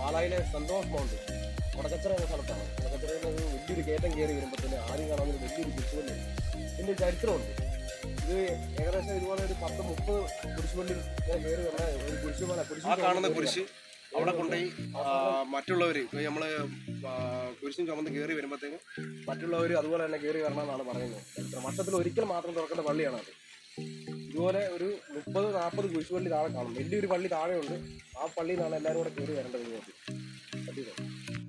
പാലായിലെ സന്തോഷ് മൗണ്ട് കൊടക്കച്ചറ എന്ന സ്ഥലത്താണ്. കൊടക്കച്ചറയിൽ ഒരു വലിയൊരു കയറ്റം കയറി വരുമ്പോഴത്തേന് ആദ്യം കാണാൻ ഒരു വലിയൊരു കുരിശുപള്ളി ഇതിന്റെ ചരിത്രമുണ്ട്. ഇത് ഏകദേശം ഇതുപോലെ ഒരു പത്ത് മുപ്പത് കുരിശുപള്ളി കയറി വന്ന ഒരു കുരിശുമല കുരിശു കാണുന്ന കുരിശ് അവിടെ കൊണ്ടുപോയി മറ്റുള്ളവർ നമ്മൾ കുരിശും ചുമന്ന് കയറി വരുമ്പോഴത്തേക്കും മറ്റുള്ളവർ അതുപോലെ തന്നെ കയറി വരണമെന്നാണ് പറയുന്നത്. വർഷത്തിൽ ഒരിക്കൽ മാത്രം തുറക്കേണ്ട പള്ളിയാണ് അത് ഇതുപോലെ ഒരു മുപ്പത് നാൽപ്പത് കുരിശുപള്ളി താഴെ കാണും. വലിയൊരു പള്ളി താഴെയുണ്ട്. ആ പള്ളിയിൽ നിന്നാണ് എല്ലാവരും കൂടെ കയറി വരേണ്ടത്. ഇങ്ങോട്ട്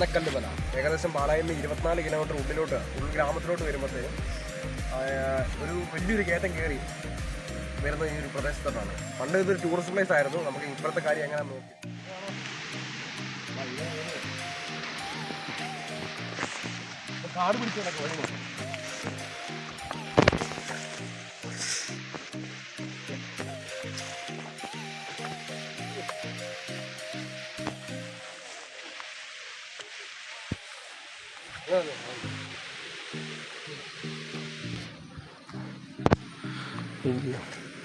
ആനക്കല്ല് മല ഏകദേശം പാലായിൽ നിന്ന് ഇരുപത്തിനാല് കിലോമീറ്റർ ഉള്ളിലോട്ട് ഉൾഗ്രാമത്തിലോട്ട് വരുമ്പോഴത്തേനും ആ, ഒരു വലിയൊരു കയറ്റം കയറി വരുന്ന ഈ ഒരു പ്രദേശത്തോട്ടാണ്. പണ്ട് ഇതൊരു ടൂറിസ്റ്റ് പ്ലേസ് ആയിരുന്നു. നമുക്ക് ഇപ്പോഴത്തെ കാര്യം എങ്ങനെ നോക്കി? കാട് പിടിച്ചതൊക്കെ വഴി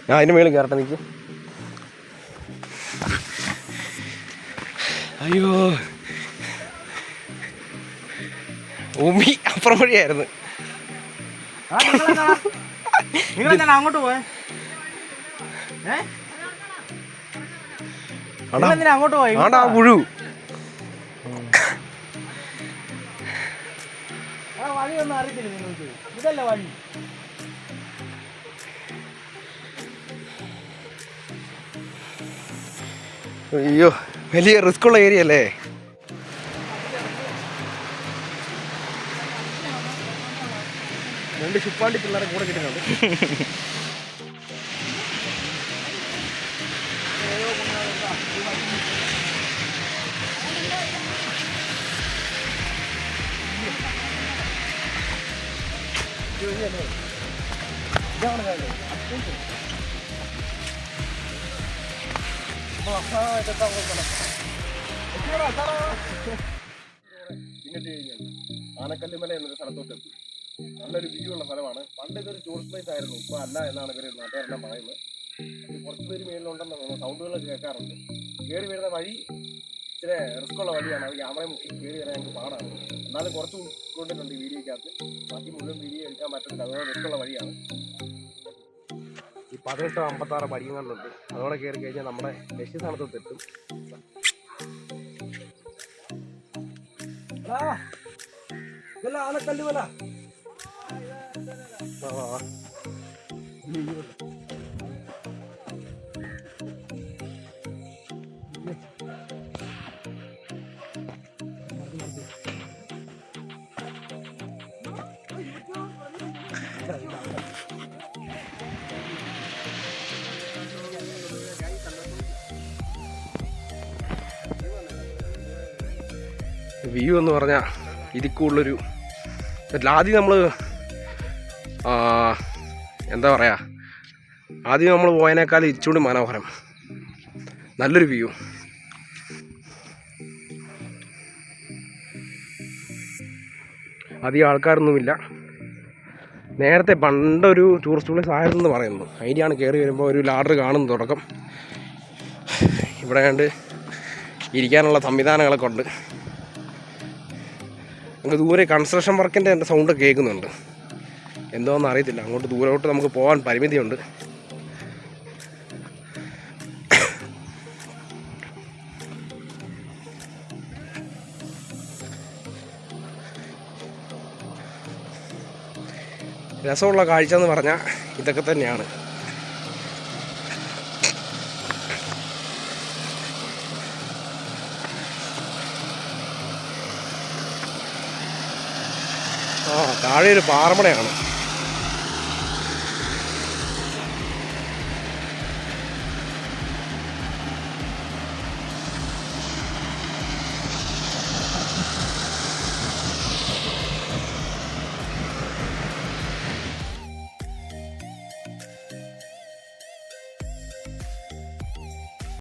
ഞാൻ അതിന് മേളിൽ കയറട്ടെ നിൽക്കും അയ്യോ. ഉമി അപ്പുറം വഴിയായിരുന്നു. അങ്ങോട്ട് പോയെ അങ്ങോട്ട് പോയി ആണ്ടാ പുഴു വഴിയൊന്നും അറിയത്തില്ല നിങ്ങൾക്ക്. ഇതല്ല വഴി? അയ്യോ വലിയ റിസ്ക് ഉള്ള ഏരിയ അല്ലേ? രണ്ട് ശുപ്പാണ്ടി പിള്ളേരെ കൂടെ കിട്ടുന്നുണ്ട്. പിന്നിട്ട് കഴിഞ്ഞാൽ ആനക്കല്ലുമല എന്നൊരു സ്ഥലത്തോട്ട് എത്തി നല്ലൊരു വ്യൂ ഉള്ള സ്ഥലമാണ് പണ്ട് ഇതൊരു ടൂറിസ്റ്റ് പ്ലേസ് ആയിരുന്നു ഇപ്പോൾ അല്ല എന്നാണ് ഇവർ നാട്ടുകാരെല്ലാം പറയുന്നത് കുറച്ച് പേര് മേലിലുണ്ടെന്ന് തോന്നുന്നു സൗണ്ടുകളൊക്കെ കേൾക്കാറുണ്ട് കയറി വരുന്ന വഴി ഇച്ചിരി റിസ്ക്കുള്ള വഴിയാണ്. അത് ക്യാമറ മുക്കി കയറി വരാൻ ഞങ്ങൾക്ക് പാടാണ്. എന്നാലും കുറച്ച് ഉൾക്കൊണ്ടിട്ടുണ്ട് ഈ വീഡിയോയ്ക്കകത്ത്. ബാക്കി മുഴുവൻ വീഡിയോ എടുക്കാൻ പറ്റുന്നില്ല അതുപോലെ റിസ്ക്കുള്ള വഴിയാണ്. ഈ പതിനെട്ട് അമ്പത്താറ് പടിയങ്ങളിലുണ്ട് അതോടെ കയറി കഴിഞ്ഞാൽ നമ്മുടെ ലക്ഷ്യസ്ഥാനത്ത് എത്തും ഇതല്ല ആനക്കല്ലുമല വാ, വാ, വ്യൂ എന്ന് പറഞ്ഞാൽ ഇതിൽ ആദ്യം നമ്മൾ എന്താ പറയുക ആദ്യം നമ്മൾ പോയതിനേക്കാൾ ഇച്ചുകൂടി മനോഹരം. നല്ലൊരു വ്യൂ. അധികം ആൾക്കാരൊന്നുമില്ല. നേരത്തെ പണ്ടൊരു ടൂറിസ്റ്റ് പ്ലേസ് ആയിരുന്നു പറയുന്നു അതിന്റെയാണ് കയറി വരുമ്പോൾ ഒരു ലാഡർ കാണുന്നു തുടക്കം. ഇവിടെ കണ്ട് ഇരിക്കാനുള്ള സംവിധാനങ്ങളൊക്കെ ഉണ്ട്. നമുക്ക് ദൂരെ കൺസ്ട്രക്ഷൻ വർക്കിന്റെ എന്റെ സൗണ്ട് കേൾക്കുന്നുണ്ട്. എന്തോന്ന് അറിയത്തില്ല. അങ്ങോട്ട് ദൂരോട്ട് നമുക്ക് പോകാൻ പരിമിതിയുണ്ട്. രസമുള്ള കാഴ്ച എന്ന് പറഞ്ഞാൽ ഇതൊക്കെ തന്നെയാണ്. ആ താഴെ ഒരു പാറമടയാണ്.